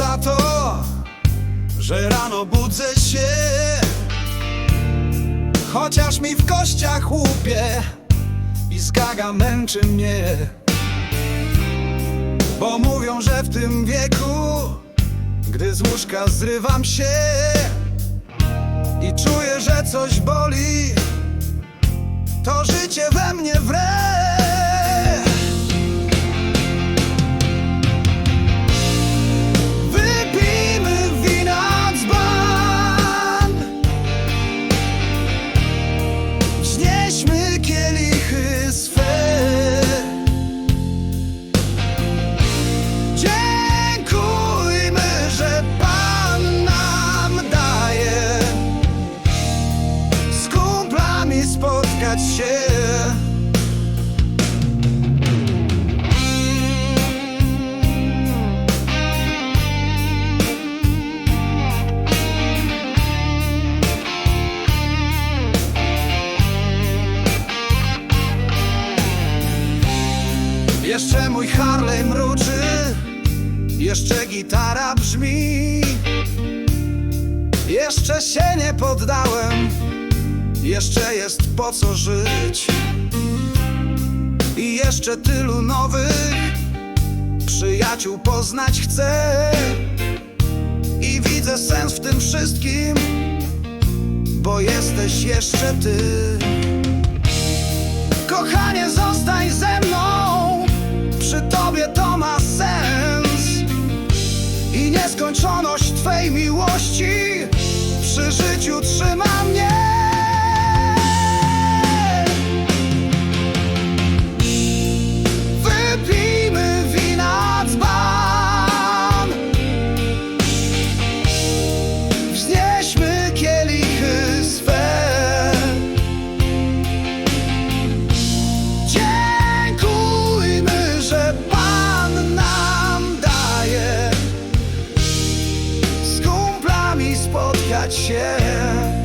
Za to, że rano budzę się. Chociaż mi w kościach łupie i zgaga męczy mnie. Bo mówią, że w tym wieku, gdy z łóżka zrywam się I czuję, że coś boli, to życie we mnie wre mój Harley mruczy Jeszcze gitara brzmi. Jeszcze się nie poddałem Jeszcze jest po co żyć. I jeszcze tylu nowych Przyjaciół poznać chcę. I widzę sens w tym wszystkim Bo jesteś jeszcze ty. Kochanie, zostań ze mną tobie to ma sens. I nieskończoność Twej miłości Przy życiu that share.